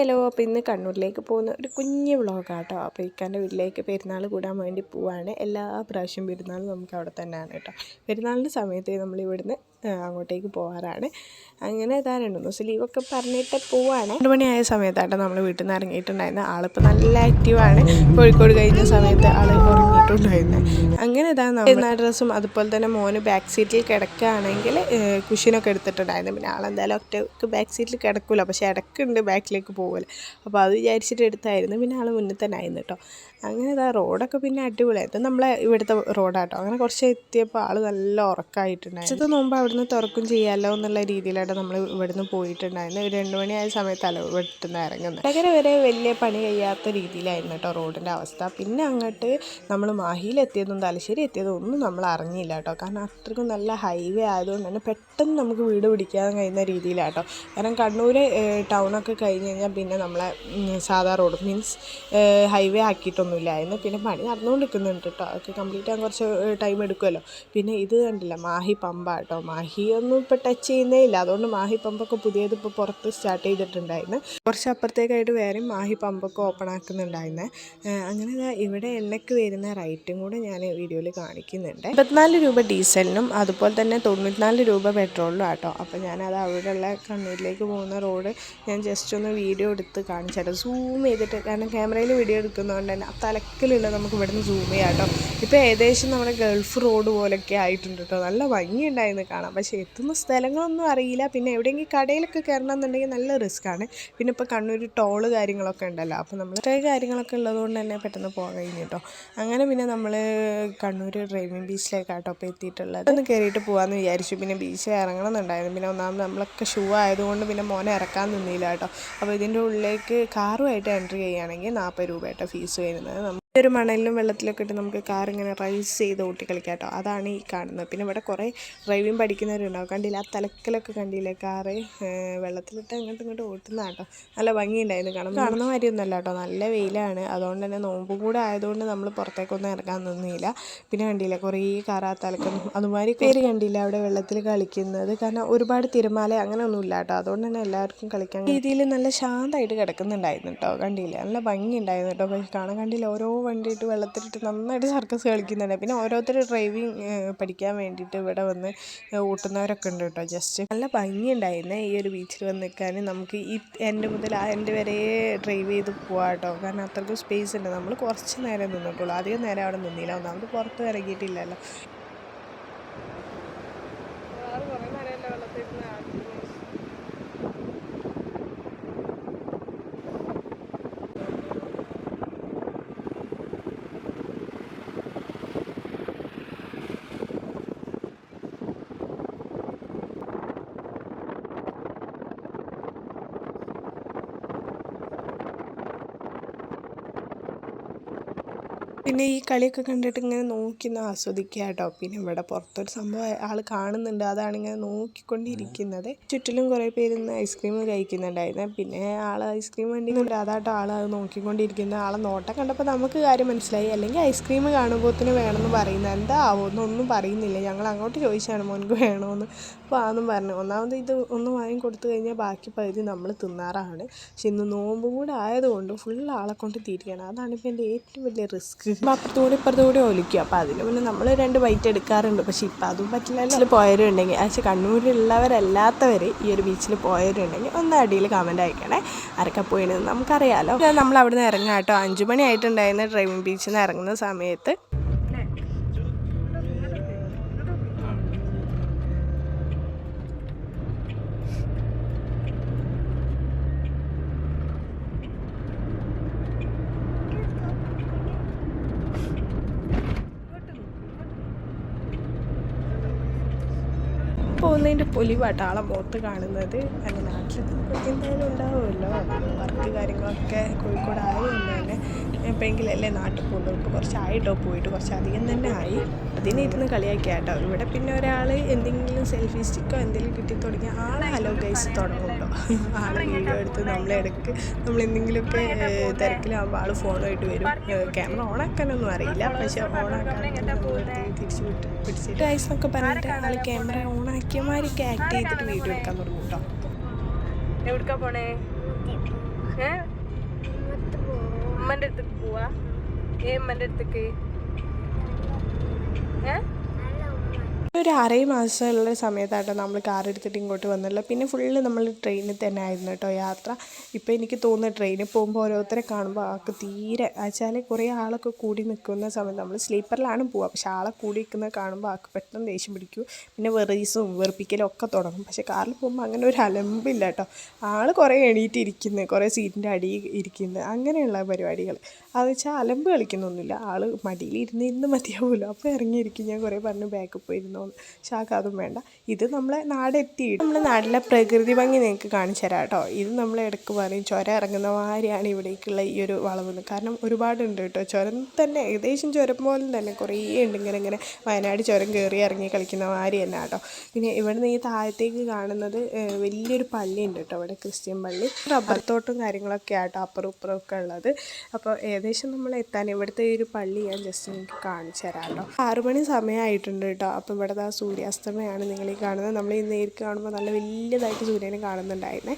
Hello അപ്പോൾ ഇന്ന് കണ്ണൂരിലേക്ക് പോകുന്ന ഒരു കുഞ്ഞു വ്ളോഗാട്ടോ. അപ്പോൾ ഇക്കാന്റെ വീട്ടിലേക്ക് പെരുന്നാൾ കൂടാൻ വേണ്ടി പോവാണ്. എല്ലാ പ്രാവശ്യം പെരുന്നാൾ നമുക്ക് അവിടെ തന്നെയാണ് കേട്ടോ. പെരുന്നാളിന്റെ സമയത്ത് നമ്മൾ ഇവിടുന്ന് അങ്ങോട്ടേക്ക് പോകാറാണ് അങ്ങനെ ഇതാ രണ്ട് മൂന്ന് ദിവസം ലീവൊക്കെ പറഞ്ഞിട്ട് പോവാണ്. രണ്ട് മണിയായ സമയത്താട്ടോ നമ്മൾ വീട്ടിൽ നിന്ന് ഇറങ്ങിയിട്ടുണ്ടായിരുന്നു. ആളിപ്പോൾ നല്ല ആക്റ്റീവാണ് കോഴിക്കോട് കഴിഞ്ഞ സമയത്ത് ആൾ ഉറങ്ങിയിട്ടുണ്ടായിരുന്നത് അങ്ങനെ ഇതാ നമ്മൾ ഡ്രസ്സും അതുപോലെ തന്നെ മോന് ബാക്ക് സീറ്റിൽ കിടക്കുകയാണെങ്കിൽ കുഷിനൊക്കെ എടുത്തിട്ടുണ്ടായിരുന്നു. പിന്നെ ആളെന്തായാലും ഒറ്റയ്ക്ക് ബാക്ക് സീറ്റിൽ കിടക്കില്ല പക്ഷേ ഇടയ്ക്കുണ്ട് ബാക്കിലേക്ക് പോകില്ല അപ്പോൾ അത് വിചാരിച്ചിട്ട് എടുത്തായിരുന്നു. പിന്നെ ആൾ മുന്നിൽ തന്നെ ആയിരുന്നു കേട്ടോ അങ്ങനെ ഇതാ റോഡൊക്കെ പിന്നെ അടിപൊളിയായിരുന്നു നമ്മളെ ഇവിടുത്തെ റോഡാട്ടോ അങ്ങനെ കുറച്ച് എത്തിയപ്പോൾ ആൾ നല്ല ഉറക്കമായിട്ടുണ്ടായിരുന്നു ഉച്ചത്തെ മുമ്പ് അവിടുന്ന് തുറക്കും ചെയ്യാമല്ലോ എന്നുള്ള രീതിയിലാണ് നമ്മൾ ഇവിടുന്ന് പോയിട്ടുണ്ടായിരുന്നത്. ഒരു രണ്ട് മണിയായ സമയത്തല്ല ഇവിടുന്ന് ഇറങ്ങുന്നത്. അങ്ങനെ വരെ വലിയ പണി കഴിയാത്ത രീതിയിലായിരുന്നു കേട്ടോ റോഡിന്റെ അവസ്ഥ. പിന്നെ അങ്ങോട്ട് നമ്മൾ മാഹിയിലെത്തിയതും തലശ്ശേരി എത്തിയതും ഒന്നും നമ്മൾ അറിഞ്ഞില്ല കേട്ടോ. കാരണം അത്രയ്ക്കും നല്ല ഹൈവേ ആയതുകൊണ്ട് തന്നെ പെട്ടെന്ന് നമുക്ക് വീട് പിടിക്കാൻ കഴിയുന്ന രീതിയിലാട്ടോ കാരണം കണ്ണൂർ ടൗണൊക്കെ കഴിഞ്ഞ് കഴിഞ്ഞാൽ പിന്നെ നമ്മളെ സാധാ റോഡ് മീൻസ് ഹൈവേ ആക്കിയിട്ടൊന്നുമില്ലായിരുന്നു പിന്നെ പണി നടന്നുകൊണ്ടിരിക്കുന്നുണ്ട് കേട്ടോ. അതൊക്കെ കംപ്ലീറ്റ് ആകാൻ കുറച്ച് ടൈം എടുക്കുമല്ലോ. പിന്നെ ഇത് കണ്ടില്ല മാഹി പമ്പ കേട്ടോ. മാഹി ഒന്നും ഇപ്പോൾ ടച്ച് ചെയ്യുന്നേ ഇല്ല. അതുകൊണ്ട് മാഹി പമ്പൊക്കെ പുതിയത് ഇപ്പോൾ പുറത്ത് സ്റ്റാർട്ട് ചെയ്തിട്ടുണ്ടായിരുന്നു. കുറച്ച് അപ്പുറത്തേക്കായിട്ട് വേറെയും മാഹി പമ്പൊക്കെ ഓപ്പൺ ആക്കുന്നുണ്ടായിരുന്നു. അങ്ങനെ ഇവിടെ എണ്ണയ്ക്ക് വരുന്ന റേറ്റും കൂടെ ഞാൻ വീഡിയോയിൽ കാണിക്കുന്നുണ്ട്. ഇരുപത്തിനാല് രൂപ ഡീസലിനും അതുപോലെ തന്നെ തൊണ്ണൂറ്റിനാല് രൂപ പെട്രോളിലും ആട്ടോ. അപ്പോൾ ഞാനത് അവിടെയുള്ള കണ്ണൂരിലേക്ക് പോകുന്ന റോഡ് ഞാൻ ജസ്റ്റ് ഒന്ന് വീഡിയോ എടുത്ത് കാണിച്ചാട്ടോ സൂം ചെയ്തിട്ട് കാരണം ക്യാമറയിൽ വീഡിയോ എടുക്കുന്നതുകൊണ്ട് തന്നെ ആ തലക്കിലുള്ള നമുക്ക് ഇവിടുന്ന് സൂം ചെയ്യാം കേട്ടോ. ഇപ്പോൾ ഏകദേശം നമ്മുടെ ഗൾഫ് റോഡ് പോലൊക്കെ ആയിട്ടുണ്ട് കേട്ടോ. നല്ല ഭംഗിയുണ്ടായിരുന്നു കാണാം പക്ഷേ എത്തുന്ന സ്ഥലങ്ങളൊന്നും അറിയില്ല. പിന്നെ എവിടെയെങ്കിലും കടയിലൊക്കെ കയറണം എന്നുണ്ടെങ്കിൽ നല്ല റിസ്ക്കാണ് പിന്നെ ഇപ്പോൾ കണ്ണൂർ ടോൾ കാര്യങ്ങളൊക്കെ ഉണ്ടല്ലോ. അപ്പോൾ നമ്മൾ കാര്യങ്ങളൊക്കെ ഉള്ളതുകൊണ്ട് തന്നെ പെട്ടെന്ന് പോകാൻ കഴിഞ്ഞു കേട്ടോ. അങ്ങനെ പിന്നെ നമ്മൾ കണ്ണൂർ ഡ്രൈവിംഗ് ബീച്ചിലേക്കാട്ടോ ഇപ്പോൾ എത്തിയിട്ടുള്ളത്. ഒന്ന് കയറിയിട്ട് പോകാമെന്ന് വിചാരിച്ചു. പിന്നെ ബീച്ചിൽ ഇറങ്ങണം എന്നുണ്ടായിരുന്നു പിന്നെ ഒന്നാമത് നമ്മളൊക്കെ ഷൂ ആയതുകൊണ്ട് പിന്നെ മോനെ ഇറക്കാൻ നിന്നില്ല കേട്ടോ. അപ്പോൾ ഇതിന്റെ ഉള്ളിലേക്ക് കാറുമായിട്ട് എൻട്രി ചെയ്യുകയാണെങ്കിൽ നാൽപ്പത് രൂപ കേട്ടോ ഫീസ് വരുന്നത്. ഒരു മണലിലും വെള്ളത്തിലൊക്കെ ഇട്ട് നമുക്ക് കാർ ഇങ്ങനെ റൈസ് ചെയ്ത് ഓട്ടി കളിക്കാം കേട്ടോ. അതാണ് ഈ കാണുന്നത്. പിന്നെ ഇവിടെ കുറേ ഡ്രൈവിംഗ് പഠിക്കുന്നവരുണ്ടാവും. കണ്ടില്ല? ആ തലക്കലൊക്കെ കണ്ടില്ലേ? കാറ് വെള്ളത്തിലിട്ട് അങ്ങോട്ടും ഇങ്ങോട്ടും ഓട്ടുന്ന കേട്ടോ. നല്ല ഭംഗിയുണ്ടായിരുന്നു. കാണാൻ കാണുന്ന മാതിരിയൊന്നുമല്ല കേട്ടോ. നല്ല വെയിലാണ്. അതുകൊണ്ട് തന്നെ നോമ്പ് കൂടെ ആയതുകൊണ്ട് നമ്മൾ പുറത്തേക്കൊന്നും ഇറങ്ങാൻ നിന്നില്ല. പിന്നെ കണ്ടില്ല? കുറേ കാർ ആ തലക്കും അതുമാതിരി പേര് കണ്ടില്ല? അവിടെ വെള്ളത്തിൽ കളിക്കുന്നത്. കാരണം ഒരുപാട് തിരമാല അങ്ങനെ ഒന്നുമില്ല കേട്ടോ. അതുകൊണ്ട് തന്നെ എല്ലാവർക്കും കളിക്കാൻ രീതിയിൽ നല്ല ശാന്തമായിട്ട് കിടക്കുന്നുണ്ടായിരുന്നു കേട്ടോ. കണ്ടില്ല? നല്ല ഭംഗിയുണ്ടായിരുന്നു കേട്ടോ. കാണാൻ കണ്ടില്ല? ഓരോ വണ്ടിയിട്ട് വെള്ളത്തിലിട്ട് നന്നായിട്ട് സർക്കസ് കളിക്കുന്നുണ്ട്. പിന്നെ ഓരോരുത്തർ ഡ്രൈവിങ് പഠിക്കാൻ വേണ്ടിയിട്ട് ഇവിടെ വന്ന് ഓട്ടുന്നവരൊക്കെ ഉണ്ട് കേട്ടോ. ജസ്റ്റ് നല്ല ഭംഗിയുണ്ടായിരുന്നു ഈ ഒരു ബീച്ചിൽ വന്ന് നിൽക്കാൻ. നമുക്ക് ഈ എന്റെ മുതൽ ആ എന്റെ വരെ ഡ്രൈവ് ചെയ്ത് പോകാം കേട്ടോ. കാരണം അത്രയ്ക്കും സ്പേസ് ഉണ്ട്. നമ്മൾ കുറച്ച് നേരം നിന്നിട്ടുള്ളൂ. അധികം നേരം അവിടെ നിന്നില്ല. ഒന്നാമത് പുറത്ത് ഇറങ്ങിയിട്ടില്ലല്ലോ. പിന്നെ ഈ കളിയൊക്കെ കണ്ടിട്ട് ഇങ്ങനെ നോക്കി നിന്ന് ആസ്വദിക്കുക കേട്ടോ പിന്നെ ഇവിടെ പുറത്തൊരു സംഭവം ആൾ കാണുന്നുണ്ട്. അതാണ് ഇങ്ങനെ നോക്കിക്കൊണ്ടിരിക്കുന്നത്. ചുറ്റിലും കുറേ പേര് ഇന്ന് ഐസ്ക്രീം കഴിക്കുന്നുണ്ടായിരുന്നു. പിന്നെ ആൾ ഐസ്ക്രീം വേണ്ടി അതാട്ടോ ആൾ അത് നോക്കിക്കൊണ്ടിരിക്കുന്നത്. ആളെ നോട്ടം കണ്ടപ്പോൾ നമുക്ക് കാര്യം മനസ്സിലായി. അല്ലെങ്കിൽ ഐസ്ക്രീം കാണുമ്പോത്തിന് വേണമെന്ന് പറയുന്നത് എന്താ ആവുമെന്ന് ഒന്നും പറയുന്നില്ല. ഞങ്ങൾ അങ്ങോട്ട് ചോദിച്ചാണ് മോനക്ക് വേണമെന്ന് അപ്പോൾ ആന്നും പറഞ്ഞു. ഒന്നാമത് ഇത് ഒന്ന് വാങ്ങി കൊടുത്തു കഴിഞ്ഞാൽ ബാക്കി പകുതി നമ്മൾ തിന്നാറാണ്. പക്ഷെ ഇന്ന് നോമ്പും കൂടെ ആയതുകൊണ്ട് ഫുൾ ആളെ കൊണ്ട് തീരുകയാണ് അതാണ് ഇപ്പോൾ എന്റെ ഏറ്റവും വലിയ റിസ്ക് അപ്പോൾ അപ്പുറത്തുകൂടി ഇപ്പുറത്തുകൂടി ഒലിക്കും. അപ്പോൾ അതിന് മുന്നേ നമ്മൾ രണ്ട് ബൈറ്റ് എടുക്കാറുണ്ട്. പക്ഷേ ഇപ്പം അതും പറ്റില്ലല്ലോ പോയവരുണ്ടെങ്കിൽ പക്ഷേ കണ്ണൂരിലുള്ളവരല്ലാത്തവർ ഈ ഒരു ബീച്ചിൽ പോയവരുണ്ടെങ്കിൽ ഒന്ന് അടിയിൽ കമന്റ് അയക്കണേ. ആരൊക്കെ പോയിരുന്നു നമുക്കറിയാമല്ലോ നമ്മൾ അവിടെ നിന്ന് ഇറങ്ങാം കേട്ടോ അഞ്ചു മണി ആയിട്ടുണ്ടായിരുന്ന ഡ്രൈവിംഗ് ബീച്ചിൽ നിന്ന് ഇറങ്ങുന്ന സമയത്ത്. പോകുന്നതിന്റെ പൊലിവാട്ടോ ആളെ മുഖത്ത് കാണുന്നത്. അല്ല നാട്ടിൽ എന്തായാലും ഉണ്ടാവുമല്ലോ. വർക്ക് കാര്യങ്ങളൊക്കെ കോഴിക്കോട് ആയതുകൊണ്ട് തന്നെ എപ്പോഴെങ്കിലല്ലേ നാട്ടിൽ ഇപ്പോൾ കുറച്ചായിട്ടോ പോയിട്ട് കുറച്ച് അധികം തന്നെ ആയി. അതിനിരുന്ന് കളിയാക്കിയ കേട്ടോ ഇവിടെ പിന്നെ ഒരാൾ എന്തെങ്കിലും സെൽഫി സ്റ്റിക്കോ എന്തെങ്കിലും കിട്ടി തുടങ്ങിയ ആളെ ഹലോ ഗൈസ് തുടങ്ങുമല്ലോ ആൾ വീഡിയോ എടുത്ത് നമ്മളെ ഇടയ്ക്ക് നമ്മൾ എന്തെങ്കിലുമൊക്കെ തിരക്കിലാകുമ്പോൾ ആൾ ഫോണുമായിട്ട് വരും. ക്യാമറ ഓണാക്കാനൊന്നും അറിയില്ല. പക്ഷെ ഓണാക്കാൻ തിരിച്ചു വിട്ട് പിടിച്ചിട്ട് ഐസ് എന്നൊക്കെ പറഞ്ഞിട്ട് ആൾ ക്യാമറ ഓണാക്കിയമാരൊക്കെ ആക്ട് ചെയ്തിട്ട് വീഡിയോ എടുക്കാൻ തുടങ്ങും കേട്ടോ എവിടുക്കാ പോണേ? ഏ? mandadagbuwa. Ngayon, mandadagay. Ha? Huh? ഒരു അരേ മാസമുള്ള സമയത്താട്ടോ നമ്മൾ കാർ എടുത്തിട്ട് ഇങ്ങോട്ട് വന്നുള്ളത് പിന്നെ ഫുള്ള് നമ്മൾ ട്രെയിനിൽ തന്നെ ആയിരുന്നു കേട്ടോ യാത്ര. ഇപ്പോൾ എനിക്ക് തോന്നുന്നു ട്രെയിനിൽ പോകുമ്പോൾ ഓരോരുത്തരെ കാണുമ്പോൾ ആൾക്ക് തീരെ വെച്ചാൽ കുറേ ആളൊക്കെ കൂടി നിൽക്കുന്ന സമയത്ത് നമ്മൾ സ്ലീപ്പറിലാണ് പോവുക പക്ഷെ ആളെ കൂടി നിൽക്കുന്നത് കാണുമ്പോൾ ആൾക്ക് പെട്ടെന്ന് ദേഷ്യം പിടിക്കും. പിന്നെ വെറീസും വെറുപ്പിക്കലും ഒക്കെ തുടങ്ങും. പക്ഷേ കാറിൽ പോകുമ്പോൾ അങ്ങനെ ഒരു അലമ്പില്ല കേട്ടോ. ആൾ കുറേ എണീറ്റ് ഇരിക്കുന്നത് കുറേ സീറ്റിന്റെ അടിയിൽ ഇരിക്കുന്നത് അങ്ങനെയുള്ള പരിപാടികൾ. അത് വെച്ചാൽ അലമ്പ് കളിക്കുന്നൊന്നുമില്ല. ആൾ മടിയിൽ ഇരുന്ന് ഇരുന്ന് മതിയാവുമല്ലോ അപ്പോൾ ഇറങ്ങിയിരിക്കും. ഞാൻ കുറേ പറഞ്ഞു ബാക്കിൽ പോയിരുന്നോന്ന് പക്ഷെ ശാഖ അതും വേണ്ട. ഇത് നമ്മളെ നാടെത്തി നമ്മുടെ നാട്ടിലെ പ്രകൃതി ഭംഗി നിങ്ങൾക്ക് കാണിച്ചു തരാം കേട്ടോ. ഇത് നമ്മൾ ഇടയ്ക്ക് പറയും ചുര ഇറങ്ങുന്ന മാതിരിയാണ് ഇവിടേക്കുള്ള ഈ ഒരു വളവ് കാരണം ഒരുപാടുണ്ട് കേട്ടോ. ചുരം തന്നെ ഏകദേശം ചുരം പോലെ തന്നെ കുറേ ഉണ്ട്. ഇങ്ങനെ ഇങ്ങനെ വയനാട് ചുരം കയറി ഇറങ്ങി കളിക്കുന്ന മാതിരി തന്നെ കേട്ടോ. പിന്നെ ഇവിടുന്ന് ഈ താഴത്തേക്ക് കാണുന്നത് വലിയൊരു പള്ളി ഉണ്ട് കേട്ടോ ഇവിടെ ക്രിസ്ത്യൻ പള്ളി. റബ്ബർ തോട്ടം കാര്യങ്ങളൊക്കെ ആട്ടോ അപ്പുറം ഇപ്പുറം ഒക്കെ ഉള്ളത്. അപ്പോൾ ഏകദേശം നമ്മൾ എത്താൻ ഇവിടുത്തെ ഈ ഒരു പള്ളി ഞാൻ ജസ്റ്റ് നിങ്ങൾക്ക് കാണിച്ചു തരാം കേട്ടോ. ആറുമണി സമയമായിട്ടുണ്ട് കേട്ടോ. അപ്പോൾ ഇവിടെ ദാ സൂര്യാസ്തമയമാണ് നിങ്ങൾ ഈ കാണുന്നത്. നമ്മൾ ഈ നേരിട്ട് കാണുമ്പോൾ നല്ല വലിയതായിട്ട് സൂര്യനെ കാണുന്നുണ്ടായിരുന്നേ.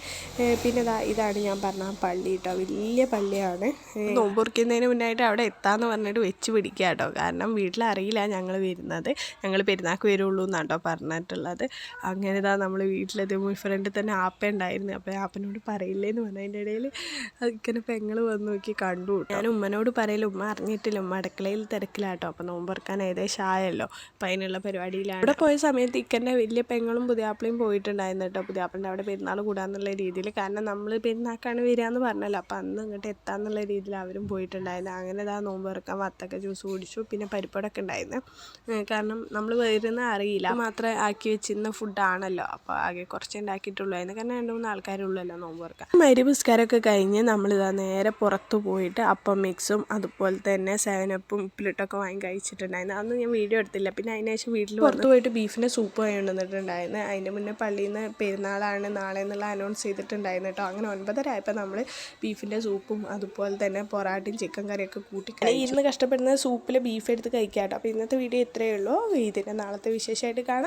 പിന്നെ ദാ ഇതാണ് ഞാൻ പറഞ്ഞ ആ പള്ളി കേട്ടോ. വലിയ പള്ളിയാണ്. നോമ്പുറിക്കുന്നതിന് മുന്നായിട്ട് അവിടെ എത്താന്ന് പറഞ്ഞിട്ട് വെച്ച് പിടിക്കുക കേട്ടോ. കാരണം വീട്ടിലറിയില്ല ഞങ്ങൾ വരുന്നത്. ഞങ്ങൾ പെരുന്നാൾക്ക് വരുള്ളൂ എന്നാട്ടോ പറഞ്ഞിട്ടുള്ളത്. അങ്ങനെ ഇതാ നമ്മൾ വീട്ടിലെത്തി ഫ്രണ്ടിൽ തന്നെ ആപ്പ ഉണ്ടായിരുന്നു. അപ്പോൾ ആപ്പനോട് പറയില്ലേന്ന് പറഞ്ഞതിന്റെ ഇടയിൽ ഇങ്ങനെ പെങ്ങൾ വന്ന് നോക്കി കണ്ടു ഞാൻ ഉമ്മനോട് പറയലും ഉമ്മ അറിഞ്ഞിട്ടില്ല. ഉമ്മ അടുക്കളയിൽ തിരക്കിലാട്ടോ അപ്പോൾ നോമ്പുറക്കാൻ ഏകദേശം ആയല്ലോ. അപ്പം അതിനുള്ള പരിപാടിയിലാണ് ഇവിടെ പോയ സമയത്ത് ഇക്കന്റെ വലിയ പെങ്ങളും പുതിയാപ്പിളയും പോയിട്ടുണ്ടായിരുന്നു കേട്ടോ. പുതിയാപ്പിളിന്റെ അവിടെ പെരുന്നാൾ കൂടാന്നുള്ള രീതിയിൽ. കാരണം നമ്മൾ പെരുന്നാക്കാണ് വരിക എന്ന് പറഞ്ഞല്ലോ. അപ്പം അന്ന് ഇങ്ങോട്ട് എത്താന്നുള്ള രീതിയിൽ അവരും പോയിട്ടുണ്ടായിരുന്നു. അങ്ങനെ ഇതാ നോമ്പ് ഇറക്കാൻ വത്തക്ക ജ്യൂസ് കുടിച്ചു. പിന്നെ പരിപ്പടൊക്കെ ഉണ്ടായിരുന്നു. കാരണം നമ്മൾ വരുന്ന അറിയില്ല. മാത്രമേ ആക്കി വെച്ചിരുന്ന ഫുഡാണല്ലോ അപ്പോൾ ആകെ കുറച്ച് ഉണ്ടാക്കിയിട്ടുള്ളൂ. അതിന് കാരണം രണ്ട് മൂന്ന് ആൾക്കാരുള്ളല്ലോ നോമ്പ് ഇറക്കാൻ മരി പുസ്കാരമൊക്കെ കഴിഞ്ഞ് നമ്മളിതാ നേരെ പുറത്ത് പോയിട്ട് അപ്പം മിക്സും അതുപോലെ തന്നെ സെവനപ്പും ഉപ്പിലിട്ടൊക്കെ വാങ്ങി കഴിച്ചിട്ടുണ്ടായിരുന്നു. അന്ന് ഞാൻ വീഡിയോ എടുത്തില്ല. പിന്നെ അതിനുശേഷം വീട്ടിൽ പുറത്ത് പോയിട്ട് ബീഫിന്റെ സൂപ്പ് കൊണ്ടുവന്നിട്ടുണ്ടായിരുന്നു. അതിന്റെ മുന്നേ പള്ളിയിൽ നിന്ന് പെരുന്നാളാണ് നാളെ എന്നുള്ള അനൗൺസ് ചെയ്തിട്ടുണ്ടായിരുന്നു കേട്ടോ. അങ്ങനെ ഒൻപതര ആയപ്പോൾ നമ്മൾ ബീഫിന്റെ സൂപ്പും അതുപോലെ തന്നെ പൊറാട്ടയും ചിക്കൻ കറിയൊക്കെ കൂട്ടി. ഇരുന്ന് കഷ്ടപ്പെടുന്ന സൂപ്പിൽ ബീഫ് എടുത്ത് കഴിക്കാം കേട്ടോ അപ്പോൾ ഇന്നത്തെ വീഡിയോ ഇത്രയേ ഉള്ളൂ. ഇതിന്റെ നാളത്തെ വിശേഷമായിട്ട് കാണാം.